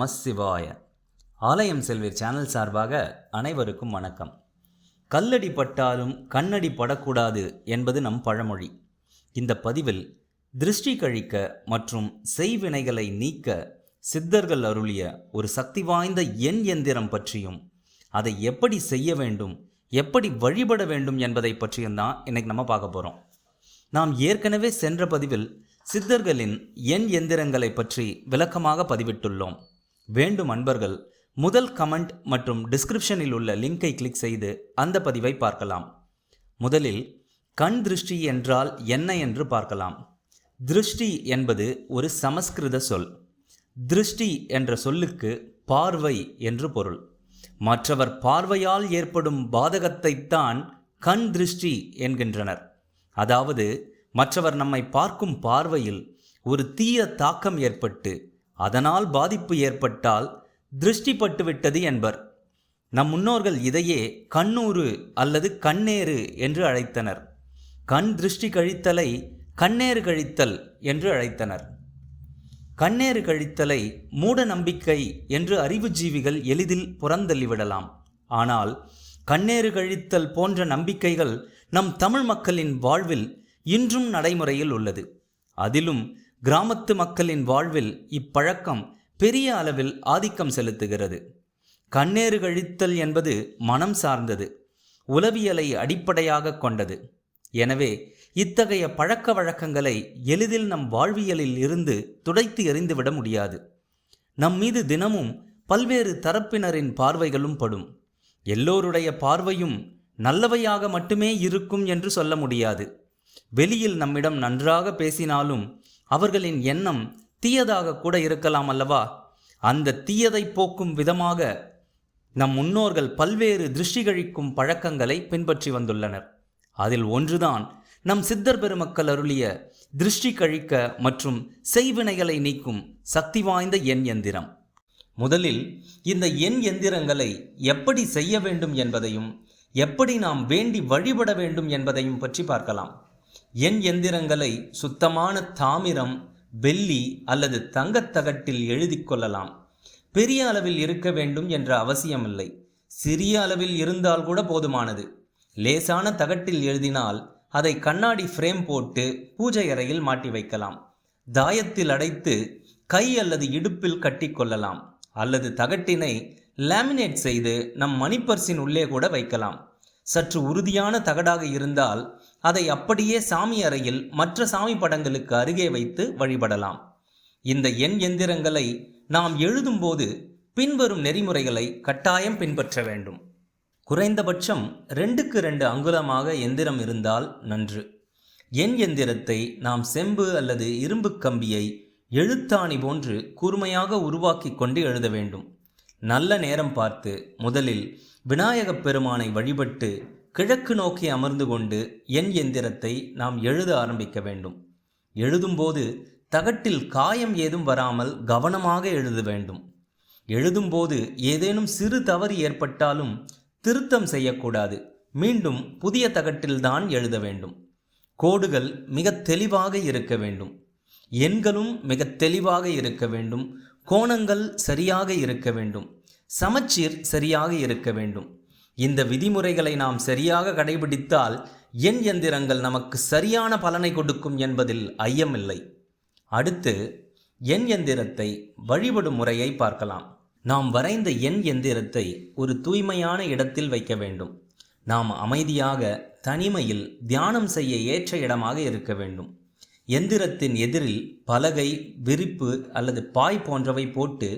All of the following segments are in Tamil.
நமசிவாய. ஆலயம் செல்வீர் சேனல் சார்பாக அனைவருக்கும் வணக்கம். கல்லடி பட்டாலும் கண்ணடி படக்கூடாது என்பது நம் பழமொழி. இந்த பதிவில் திருஷ்டி கழிக்க மற்றும் செய்வினைகளை நீக்க சித்தர்கள் அருளிய ஒரு சக்தி வாய்ந்த எண் எந்திரம் பற்றியும் அதை எப்படி செய்ய வேண்டும் எப்படி வழிபட வேண்டும் என்பதை பற்றியும் தான் இன்னைக்கு நம்ம பார்க்க போகிறோம் நாம் ஏற்கனவே சென்ற பதிவில் சித்தர்களின் எண் எந்திரங்களை பற்றி விளக்கமாக பதிவிட்டுள்ளோம். வேண்டும் அன்பர்கள் முதல் கமெண்ட் மற்றும் டிஸ்கிரிப்ஷனில் உள்ள லிங்கை கிளிக் செய்து அந்த பதிவை பார்க்கலாம். முதலில் கண் திருஷ்டி என்றால் என்ன என்று பார்க்கலாம். திருஷ்டி என்பது ஒரு சமஸ்கிருத சொல். திருஷ்டி என்ற சொல்லுக்கு பார்வை என்று பொருள். மற்றவர் பார்வையால் ஏற்படும் பாதகத்தைத்தான் கண் திருஷ்டி என்கின்றனர். அதாவது மற்றவர் நம்மை பார்க்கும் பார்வையில் ஒரு தீய தாக்கம் ஏற்பட்டு அதனால் பாதிப்பு ஏற்பட்டால் திருஷ்டிப்பட்டுவிட்டது என்பர். நம் முன்னோர்கள் இதையே கண்ணூறு அல்லது கண்ணேறு என்று அழைத்தனர். கண் திருஷ்டி கழித்தலை கண்ணேறு கழித்தல் என்று அழைத்தனர். கண்ணேறு கழித்தலை மூட நம்பிக்கை என்று அறிவுஜீவிகள் எளிதில் புறந்தள்ளிவிடலாம் ஆனால் கண்ணேறு கழித்தல் போன்ற நம்பிக்கைகள் நம் தமிழ் மக்களின் வாழ்வில் இன்றும் நடைமுறையில் உள்ளது. அதிலும் கிராமத்து மக்களின் வாழ்வில் இப்பழக்கம் பெரிய அளவில் ஆதிக்கம் செலுத்துகிறது. கண்ணேறு கழித்தல் என்பது மனம் சார்ந்தது உளவியலை அடிப்படையாக கொண்டது. எனவே இத்தகைய பழக்க வழக்கங்களை எளிதில் நம் வாழ்வியலில் இருந்து துடைத்து எறிந்துவிட முடியாது. நம் மீது தினமும் பல்வேறு தரப்பினரின் பார்வைகளும் படும். எல்லோருடைய பார்வையும் நல்லவையாக மட்டுமே இருக்கும் என்று சொல்ல முடியாது. வெளியில் நம்மிடம் நன்றாக பேசினாலும் அவர்களின் எண்ணம் தீயதாக கூட இருக்கலாம் அல்லவா? அந்த தீயதை போக்கும் விதமாக நம் முன்னோர்கள் பல்வேறு திருஷ்டிகழிக்கும் பழக்கங்களை பின்பற்றி வந்துள்ளனர். அதில் ஒன்றுதான் நம் சித்தர் பெருமக்கள் அருளிய திருஷ்டி கழிக்க மற்றும் செய்வினைகளை நீக்கும் சக்தி வாய்ந்த எண் எந்திரம். முதலில் இந்த எண் எந்திரங்களை எப்படி செய்ய வேண்டும் என்பதையும் எப்படி நாம் வேண்டி வழிபட வேண்டும் என்பதையும் பற்றி பார்க்கலாம். எண் எந்திரங்களை சுத்தமான தாமிரம் வெள்ளி அல்லது தங்கத்தகட்டில் எழுதி கொள்ளலாம். பெரிய அளவில் இருக்க வேண்டும் என்ற அவசியமில்லை. சிறிய அளவில் இருந்தால் கூட போதுமானது. லேசான தகட்டில் எழுதினால் அதை கண்ணாடி ஃப்ரேம் போட்டு பூஜை அறையில் மாட்டி வைக்கலாம். தாயத்தில் அடைத்து கை அல்லது இடுப்பில் கட்டிக்கொள்ளலாம் அல்லது தகட்டினை லேமினேட் செய்து நம் மணிப்பர்சின் உள்ளே கூட வைக்கலாம். சற்று உறுதியான தகடாக இருந்தால் அதை அப்படியே சாமி அறையில் மற்ற சாமி படங்களுக்கு அருகே வைத்து வழிபடலாம். இந்த எண் எந்திரங்களை நாம் எழுதும்போது பின்வரும் நெறிமுறைகளை கட்டாயம் பின்பற்ற வேண்டும். குறைந்தபட்சம் ரெண்டுக்கு ரெண்டு அங்குலமாக எந்திரம் இருந்தால் நன்று. எண் எந்திரத்தை நாம் செம்பு அல்லது இரும்பு கம்பியை எழுத்தாணி போன்று கூர்மையாக உருவாக்கி கொண்டு எழுத வேண்டும். நல்ல நேரம் பார்த்து முதலில் விநாயகப் பெருமானை வழிபட்டு கிழக்கு நோக்கி அமர்ந்து கொண்டு எண் எந்திரத்தை நாம் எழுத ஆரம்பிக்க வேண்டும். எழுதும்போது தகட்டில் காயம் ஏதும் வராமல் கவனமாக எழுத வேண்டும். எழுதும்போது ஏதேனும் சிறு தவறு ஏற்பட்டாலும் திருத்தம் செய்யக்கூடாது. மீண்டும் புதிய தகட்டில்தான் எழுத வேண்டும். கோடுகள் மிக தெளிவாக இருக்க வேண்டும். எண்களும் மிக தெளிவாக இருக்க வேண்டும். கோணங்கள் சரியாக இருக்க வேண்டும். சமச்சீர் சரியாக இருக்க வேண்டும். இந்த விதிமுறைகளை நாம் சரியாக கடைபிடித்தால் எண் எந்திரங்கள் நமக்கு சரியான பலனை கொடுக்கும் என்பதில் ஐயமில்லை. அடுத்து எண் எந்திரத்தை வழிபடும் முறையை பார்க்கலாம். நாம் வரைந்த எண் எந்திரத்தை ஒரு தூய்மையான இடத்தில் வைக்க வேண்டும். நாம் அமைதியாக தனிமையில் தியானம் செய்ய ஏற்ற இடமாக இருக்க வேண்டும். எந்திரத்தின் எதிரில் பலகை விரிப்பு அல்லது பாய் போன்றவை போட்டு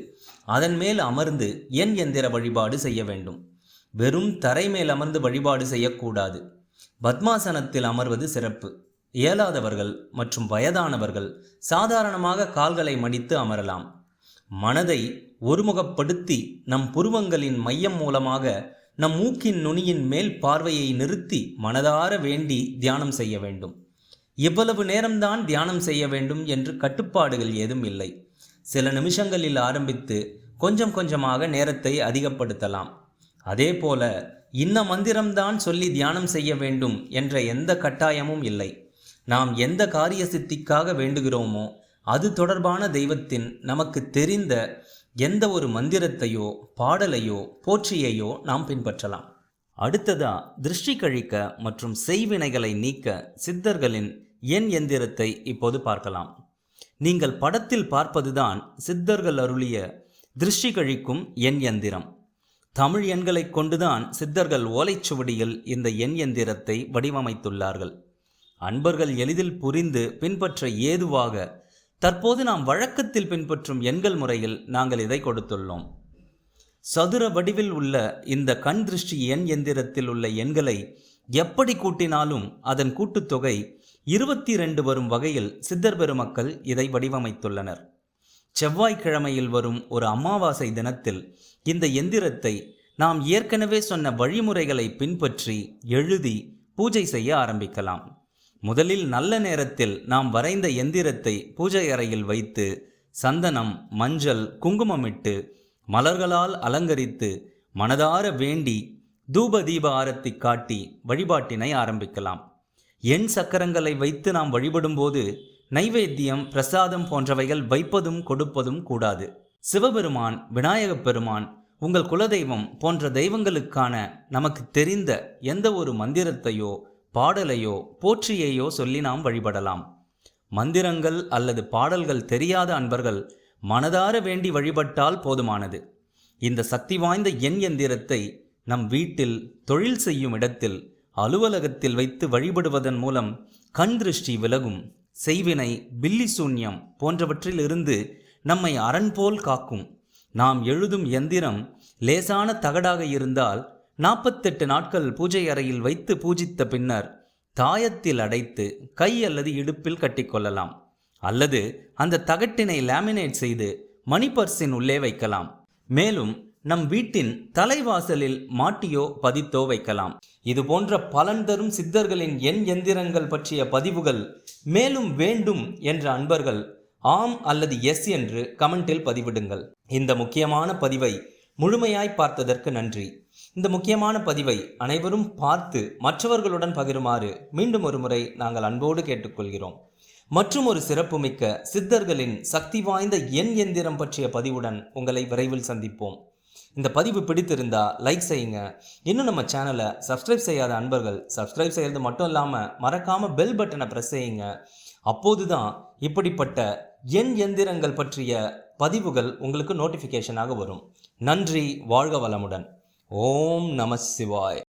அதன் மேல் அமர்ந்து எண் எந்திர வழிபாடு செய்ய வேண்டும். வெறும் தரை மேல் அமர்ந்து வழிபாடு செய்யக்கூடாது. பத்மாசனத்தில் அமர்வது சிறப்பு. இயலாதவர்கள் மற்றும் வயதானவர்கள் சாதாரணமாக கால்களை மடித்து அமரலாம். மனதை ஒருமுகப்படுத்தி நம் புருவங்களின் மையம் மூலமாக நம் மூக்கின் நுனியின் மேல் பார்வையை நிறுத்தி மனதார வேண்டி தியானம் செய்ய வேண்டும். இவ்வளவு நேரம்தான் தியானம் செய்ய வேண்டும் என்று கட்டுப்பாடுகள் ஏதும் இல்லை. சில நிமிஷங்களில் ஆரம்பித்து கொஞ்சம் கொஞ்சமாக நேரத்தை அதிகப்படுத்தலாம். அதே போல இந்த மந்திரம்தான் சொல்லி தியானம் செய்ய வேண்டும் என்ற எந்த கட்டாயமும் இல்லை. நாம் எந்த காரிய சித்திக்காக வேண்டுகிறோமோ அது தொடர்பான தெய்வத்தின் நமக்கு தெரிந்த எந்த ஒரு மந்திரத்தையோ பாடலையோ போற்றியையோ நாம் பின்பற்றலாம். அடுத்ததா திருஷ்டி கழிக்க மற்றும் செய்வினைகளை நீக்க சித்தர்களின் எண் எந்திரத்தை இப்போது பார்க்கலாம். நீங்கள் படத்தில் பார்ப்பதுதான் சித்தர்கள் அருளிய திருஷ்டி கழிக்கும் எண் எந்திரம். தமிழ் எண்களைக் கொண்டுதான் சித்தர்கள் ஓலைச்சுவடியில் இந்த எண் எந்திரத்தை வடிவமைத்துள்ளார்கள். அன்பர்கள் எளிதில் புரிந்து பின்பற்ற ஏதுவாக தற்போது நாம் வழக்கத்தில் பின்பற்றும் எண்கள் முறையில் நாங்கள் இதை கொடுத்துள்ளோம். சதுர வடிவில் உள்ள இந்த கண் திருஷ்டி எண் எந்திரத்தில் உள்ள எண்களை எப்படி கூட்டினாலும் அதன் கூட்டுத்தொகை இருபத்தி ரெண்டு வரும் வகையில் சித்தர் பெருமக்கள் இதை வடிவமைத்துள்ளனர். செவ்வாய்க்கிழமையில் வரும் ஒரு அமாவாசை தினத்தில் இந்த எந்திரத்தை நாம் ஏற்கனவே சொன்ன வழிமுறைகளை பின்பற்றி எழுதி பூஜை செய்ய ஆரம்பிக்கலாம். முதலில் நல்ல நேரத்தில் நாம் வரைந்த எந்திரத்தை பூஜை அறையில் வைத்து சந்தனம் மஞ்சள் குங்குமமிட்டு மலர்களால் அலங்கரித்து மனதார வேண்டி தூப தீப ஆரத்தி காட்டி வழிபாட்டினை ஆரம்பிக்கலாம். எண் சக்கரங்களை வைத்து நாம் வழிபடும்போது நைவேத்தியம் பிரசாதம் போன்றவைகள் வைப்பதும் கொடுப்பதும் கூடாது. சிவபெருமான் விநாயகப் பெருமான் உங்கள் குலதெய்வம் போன்ற தெய்வங்களுக்கான நமக்கு தெரிந்த எந்த ஒரு மந்திரத்தையோ பாடலையோ போற்றியையோ சொல்லி நாம் வழிபடலாம். மந்திரங்கள் அல்லது பாடல்கள் தெரியாத அன்பர்கள் மனதார வேண்டி வழிபட்டால் போதுமானது. இந்த சக்தி வாய்ந்த எண் எந்திரத்தை நம் வீட்டில் தொழில் செய்யும் இடத்தில் அலுவலகத்தில் வைத்து வழிபடுவதன் மூலம் கண் திருஷ்டி விலகும். செய்வினை பில்லி சூன்யம் போன்றவற்றில் இருந்து நம்மை அரண் போல் காக்கும். நாம் எழுதும் எந்திரம் லேசான தகடாக இருந்தால் நாற்பத்தெட்டு நாட்கள் பூஜை அறையில் வைத்து பூஜித்த பின்னர் தாயத்தில் அடைத்து கை அல்லது இடுப்பில் கட்டிக்கொள்ளலாம் அல்லது அந்த தகட்டினை லேமினேட் செய்து மணி பர்ஸின் உள்ளே வைக்கலாம். மேலும் நம் வீட்டின் தலைவாசலில் மாட்டியோ பதித்தோ வைக்கலாம். இது போன்ற பலன் தரும் சித்தர்களின் எண் எந்திரங்கள் பற்றிய பதிவுகள் மேலும் வேண்டும் என்ற அன்பர்கள் ஆம் அல்லது எஸ் என்று கமெண்டில் பதிவிடுங்கள். இந்த முக்கியமான பதிவை முழுமையாய் பார்த்ததற்கு நன்றி. இந்த முக்கியமான பதிவை அனைவரும் பார்த்து மற்றவர்களுடன் பகிருமாறு மீண்டும் ஒரு முறை நாங்கள் அன்போடு கேட்டுக்கொள்கிறோம். மற்றும் ஒரு சிறப்புமிக்க சித்தர்களின் சக்தி வாய்ந்த எண் எந்திரம் பற்றிய பதிவுடன் உங்களை விரைவில் சந்திப்போம். இந்த பதிவு பிடித்திருந்தா லைக் செய்யுங்க. இன்னும் நம்ம சேனலை சப்ஸ்கிரைப் செய்யாத அன்பர்கள் சப்ஸ்கிரைப் செய்கிறது மட்டும் இல்லாமல் மறக்காமல் பெல் பட்டனை ப்ரெஸ் செய்யுங்க. அப்போது தான் இப்படிப்பட்ட எண் எந்திரங்கள் பற்றிய பதிவுகள் உங்களுக்கு நோட்டிஃபிகேஷனாக வரும். நன்றி வாழ்க வளமுடன். ஓம் நம சிவாய்.